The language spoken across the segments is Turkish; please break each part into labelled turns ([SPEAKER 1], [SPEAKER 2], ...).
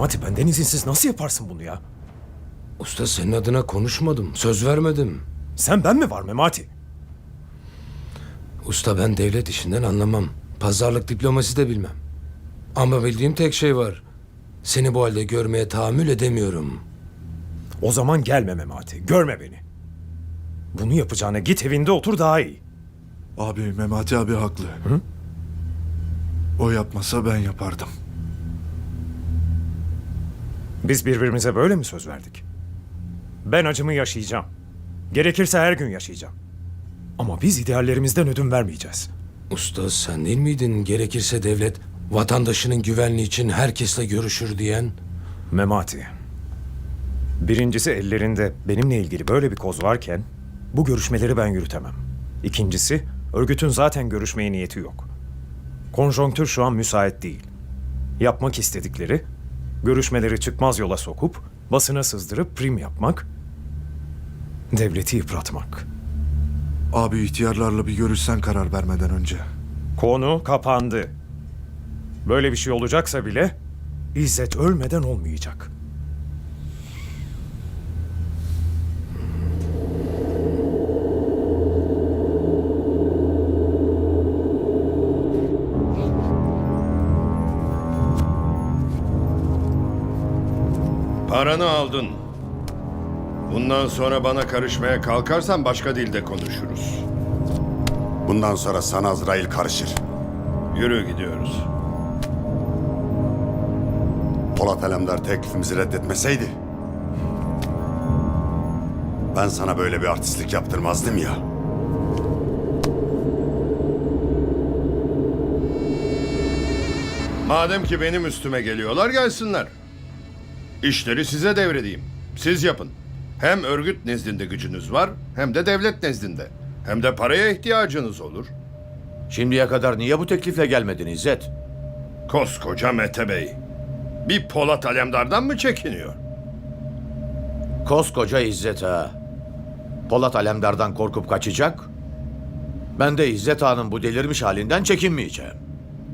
[SPEAKER 1] Memati benden izinsiz nasıl yaparsın bunu ya?
[SPEAKER 2] Usta senin adına konuşmadım. Söz vermedim.
[SPEAKER 1] Sen ben mi var Memati?
[SPEAKER 2] Usta ben devlet işinden anlamam. Pazarlık diplomasi de bilmem. Ama bildiğim tek şey var. Seni bu halde görmeye tahammül edemiyorum.
[SPEAKER 1] O zaman gelme Memati. Görme beni. Bunu yapacağına git evinde otur daha iyi.
[SPEAKER 3] Abi Memati abi haklı. O yapmasa ben yapardım.
[SPEAKER 1] Biz birbirimize böyle mi söz verdik? Ben acımı yaşayacağım. Gerekirse her gün yaşayacağım. Ama biz ideallerimizden ödün vermeyeceğiz.
[SPEAKER 2] Usta sen değil miydin gerekirse devlet vatandaşının güvenliği için herkesle görüşür diyen?
[SPEAKER 1] Memati. Birincisi ellerinde benimle ilgili böyle bir koz varken bu görüşmeleri ben yürütemem. İkincisi örgütün zaten görüşmeye niyeti yok. Konjonktür şu an müsait değil. Yapmak istedikleri görüşmeleri çıkmaz yola sokup basına sızdırıp prim yapmak, devleti yıpratmak.
[SPEAKER 3] Abi ihtiyarlarla bir görüşsen karar vermeden önce.
[SPEAKER 1] Konu kapandı. Böyle bir şey olacaksa bile İzzet ölmeden olmayacak.
[SPEAKER 4] Paranı aldın. Bundan sonra bana karışmaya kalkarsan başka dilde konuşuruz.
[SPEAKER 5] Bundan sonra sana Azrail karışır.
[SPEAKER 4] Yürü gidiyoruz.
[SPEAKER 5] Polat Alemdar teklifimizi reddetmeseydi... ...ben sana böyle bir artistlik yaptırmazdım ya.
[SPEAKER 4] Madem ki benim üstüme geliyorlar gelsinler. İşleri size devredeyim. Siz yapın. Hem örgüt nezdinde gücünüz var hem de devlet nezdinde. Hem de paraya ihtiyacınız olur.
[SPEAKER 6] Şimdiye kadar niye bu teklifle gelmedin İzzet?
[SPEAKER 4] Koskoca Mete Bey. Bir Polat Alemdar'dan mı çekiniyor?
[SPEAKER 6] Koskoca İzzet ha. Polat Alemdar'dan korkup kaçacak. Ben de İzzet Ağa'nın bu delirmiş halinden çekinmeyeceğim.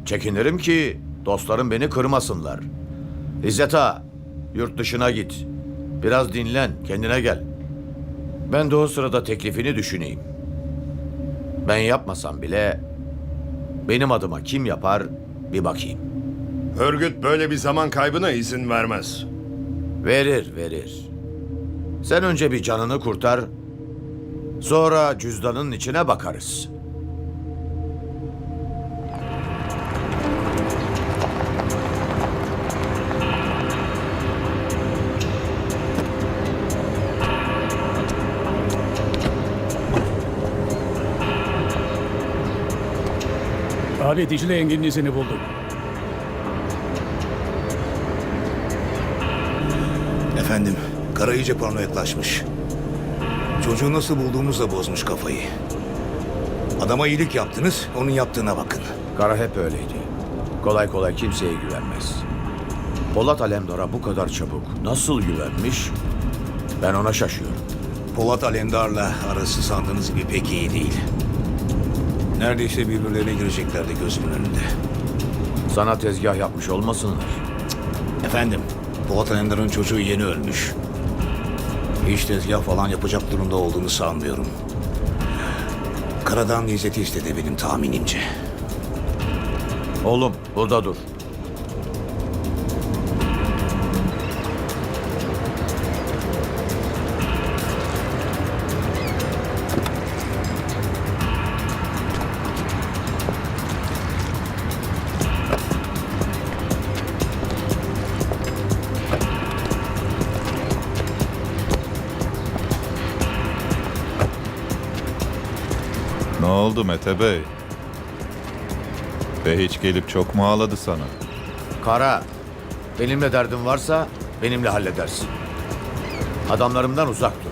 [SPEAKER 6] Çekinirim ki dostlarım beni kırmasınlar. İzzet Ağa, yurt dışına git. Biraz dinlen, kendine gel. Ben de o sırada teklifini düşüneyim. Ben yapmasam bile benim adıma kim yapar bir bakayım.
[SPEAKER 4] Örgüt böyle bir zaman kaybına izin vermez.
[SPEAKER 6] Verir, verir. Sen önce bir canını kurtar. Sonra cüzdanın içine bakarız.
[SPEAKER 7] Abi Dicle yengenin izini buldum.
[SPEAKER 8] Efendim, Kara iyice paranoyaklaşmış. Çocuğu nasıl bulduğumuzla bozmuş kafayı. Adama iyilik yaptınız, onun yaptığına bakın.
[SPEAKER 6] Kara hep öyleydi. Kolay kolay kimseye güvenmez. Polat Alemdar'a bu kadar çabuk nasıl güvenmiş? Ben ona şaşıyorum.
[SPEAKER 8] Polat Alemdar'la arası sandığınız gibi pek iyi değil. Neredeyse birbirlerine gireceklerdi gözümün önünde.
[SPEAKER 6] Sana tezgah yapmış olmasınlar.
[SPEAKER 8] Efendim, Polat Alemdar'ın çocuğu yeni ölmüş. Hiç tezgah falan yapacak durumda olduğunu sanmıyorum. Karadan İzzet'i istedi benim tahminimce.
[SPEAKER 6] Oğlum burada dur.
[SPEAKER 9] Oldu Mete Bey? Ve hiç gelip çok mu ağladı sana?
[SPEAKER 6] Kara, benimle derdin varsa benimle halledersin. Adamlarımdan uzak dur.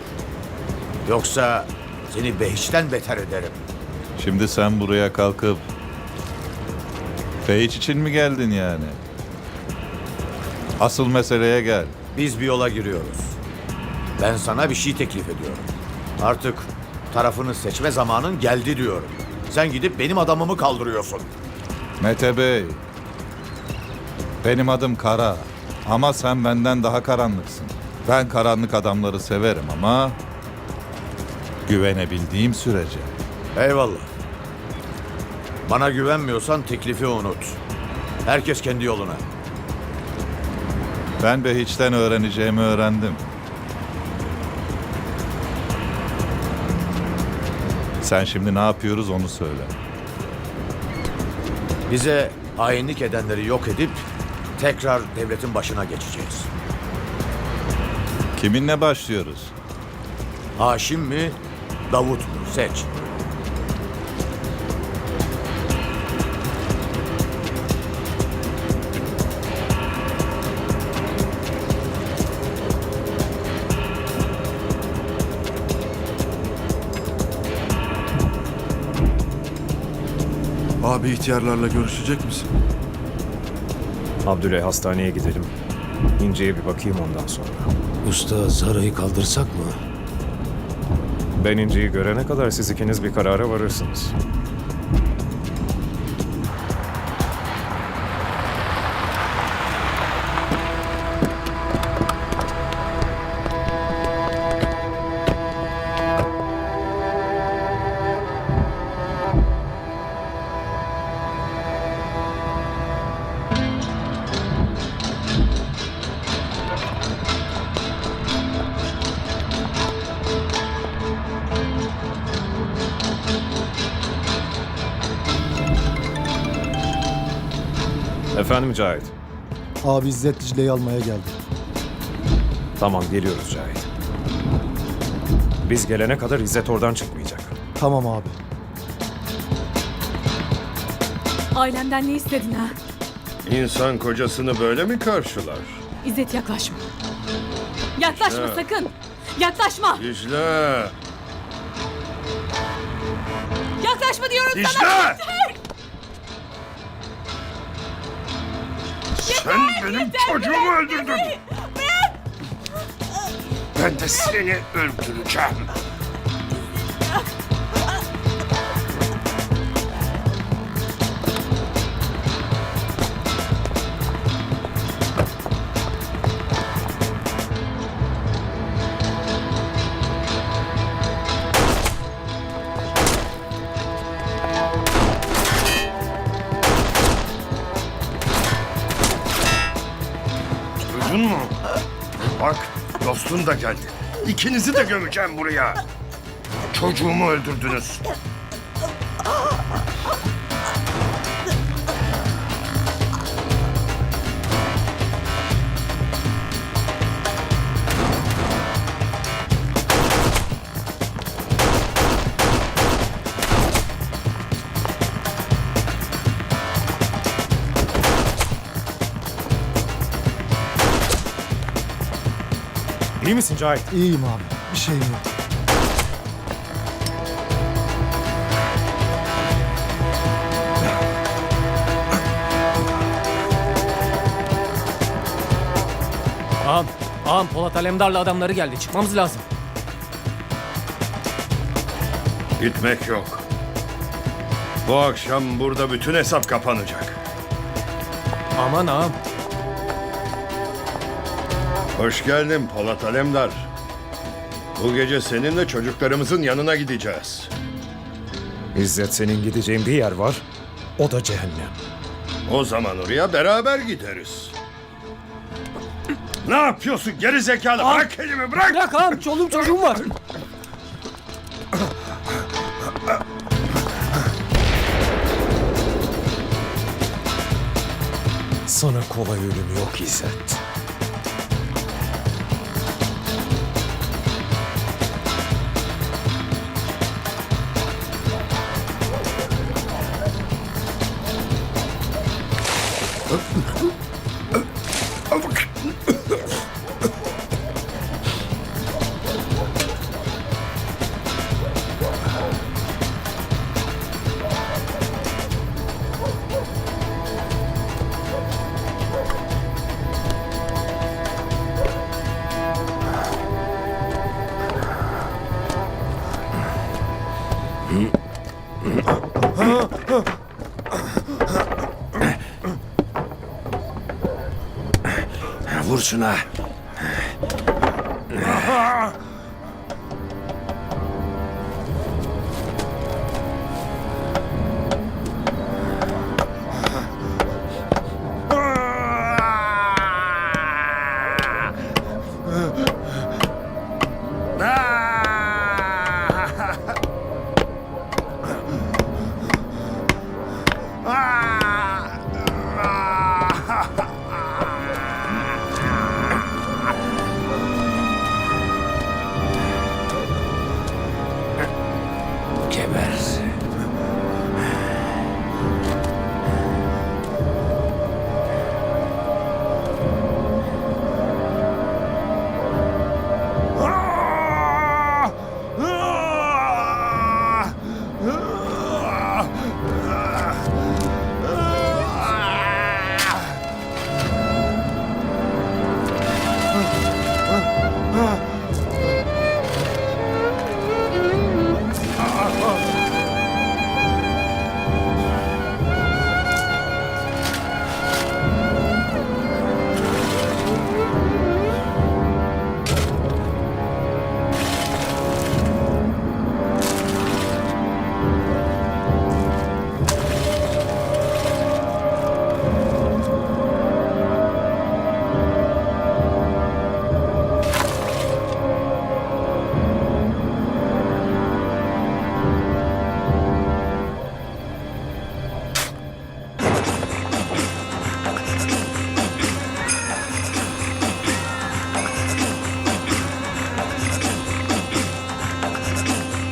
[SPEAKER 6] Yoksa seni behiçten beter ederim.
[SPEAKER 9] Şimdi sen buraya kalkıp Feyiç için mi geldin yani? Asıl meseleye gel.
[SPEAKER 6] Biz bir yola giriyoruz. Ben sana bir şey teklif ediyorum. Artık tarafını seçme zamanın geldi diyorum. Sen gidip benim adamımı kaldırıyorsun.
[SPEAKER 9] Mete Bey. Benim adım Kara. Ama sen benden daha karanlıksın. Ben karanlık adamları severim ama güvenebildiğim sürece.
[SPEAKER 6] Eyvallah. Bana güvenmiyorsan teklifi unut. Herkes kendi yoluna.
[SPEAKER 9] Ben de hiçten öğreneceğimi öğrendim. Sen şimdi ne yapıyoruz onu söyle.
[SPEAKER 6] Bize hainlik edenleri yok edip tekrar devletin başına geçeceğiz.
[SPEAKER 9] Kiminle başlıyoruz?
[SPEAKER 6] Haşim mi, Davut mu? Seç.
[SPEAKER 3] Abi ihtiyarlarla görüşecek misin?
[SPEAKER 1] Abdüley hastaneye gidelim. İnce'ye bir bakayım ondan sonra.
[SPEAKER 2] Usta Zara'yı kaldırsak mı?
[SPEAKER 1] Ben İnce'yi görene kadar siz ikiniz bir karara varırsınız. Efendim Cahit.
[SPEAKER 10] Abi İzzet Dicle'yi almaya geldi.
[SPEAKER 1] Tamam geliyoruz Cahit. Biz gelene kadar İzzet oradan çıkmayacak.
[SPEAKER 10] Tamam abi.
[SPEAKER 11] Ailemden ne istedin ha?
[SPEAKER 4] İnsan kocasını böyle mi karşılar?
[SPEAKER 11] İzzet yaklaşma. Yaklaşma
[SPEAKER 4] Ya.
[SPEAKER 11] sakın. Yaklaşma.
[SPEAKER 4] Dicle!
[SPEAKER 11] Yaklaşma diyorum sana.
[SPEAKER 4] Dicle! Sen benim çocuğumu öldürdün. Ben de seni öldüreceğim. Bak dostun da geldi. İkinizi de gömeceğim buraya. Çocuğumu öldürdünüz.
[SPEAKER 1] İyi misin Cahit?
[SPEAKER 10] İyiyim abi. Bir şeyim yok.
[SPEAKER 12] Ağam, ağam Polat Alemdar'la adamları geldi. Çıkmamız lazım.
[SPEAKER 4] Gitmek yok. Bu akşam burada bütün hesap kapanacak.
[SPEAKER 12] Aman ağam.
[SPEAKER 4] Hoş geldin Polat Alemdar. Bu gece seninle çocuklarımızın yanına gideceğiz.
[SPEAKER 1] İzzet senin gideceğin bir yer var. O da cehennem.
[SPEAKER 4] O zaman oraya beraber gideriz. Ne yapıyorsun geri zekalı? Bırak elimi bırak!
[SPEAKER 12] Bırak ağam, çoluğum çocuğum var.
[SPEAKER 1] Sana kolay ölüm yok İzzet.
[SPEAKER 2] Şuna.